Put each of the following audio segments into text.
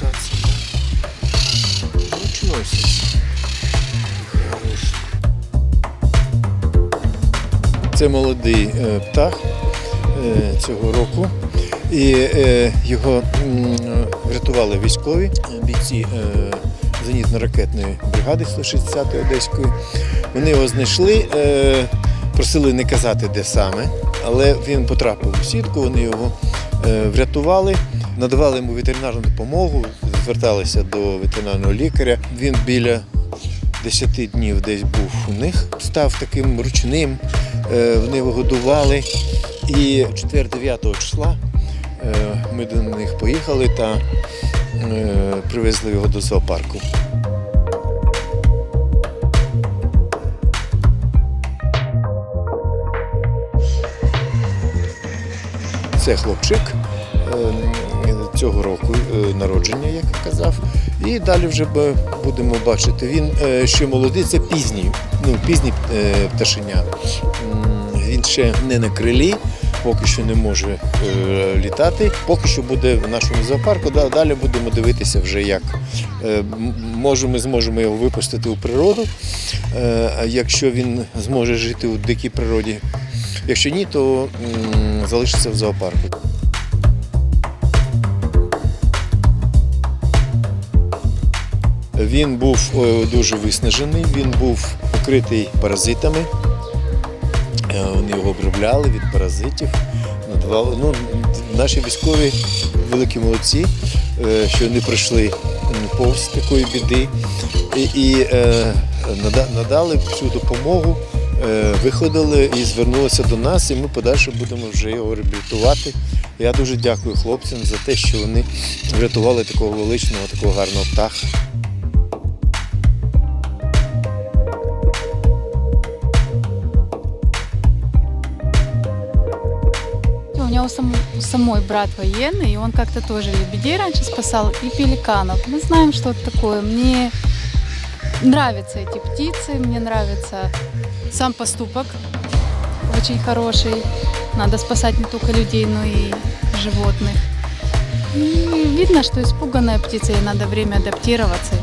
чесаться. Луч Це молодий е, птах е, цього року. І е, його врятували військові бійці зенітно-ракетної бригади 160-ї одеської. Вони його знайшли, просили не казати, де саме, але він потрапив у сітку, вони його врятували надавали йому ветеринарну допомогу, зверталися до ветеринарного лікаря. Він біля 10 днів десь був у них, став таким ручним, е, вони його годували. І 4-9 числа е, ми до них поїхали та е, привезли його до зоопарку. Це хлопчик цього року е, народження, як я казав. І далі вже будемо бачити. Він е, ще молодий, це пізній, ну, пізній е, пташеня. Він ще не на крилі, поки що не може літати. Поки що буде в нашому зоопарку. Далі будемо дивитися вже як. Може, ми зможемо його випустити у природу, якщо він зможе жити у дикій природі. Якщо ні, то залишиться в зоопарку. Він був е, дуже виснажений, він був покритий паразитами. Е, Вони його обробляли від паразитів. Надавали. Ну, наші військові великі молодці, е, що не пройшли повз такої біди і, і надали всю допомогу, виходили і звернулися до нас, і ми подальше будемо вже його реабілітувати. Я дуже дякую хлопцям за те, що вони врятували такого величного, такого гарного птаха. У него сам- самой брат военный, и он как-то тоже лебедей раньше спасал и пеликанов. Мы знаем, что это такое. Мне нравятся эти птицы, мне нравится сам поступок очень хороший. Надо спасать не только людей, но и животных. И видно, что испуганная птица, ей надо время адаптироваться.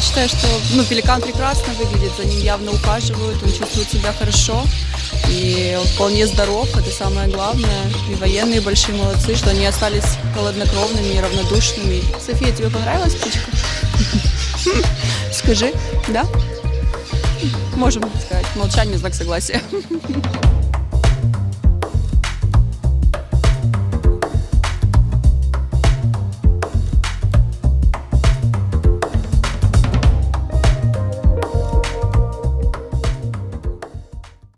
Я считаю, что ну, пеликан прекрасно выглядит, за ним явно ухаживают, он чувствует себя хорошо и вполне здоров, это самое главное. И военные большие молодцы, что они остались холоднокровными и равнодушными. София, тебе понравилась птичка? Скажи, да? Можем сказать, молчание, знак согласия.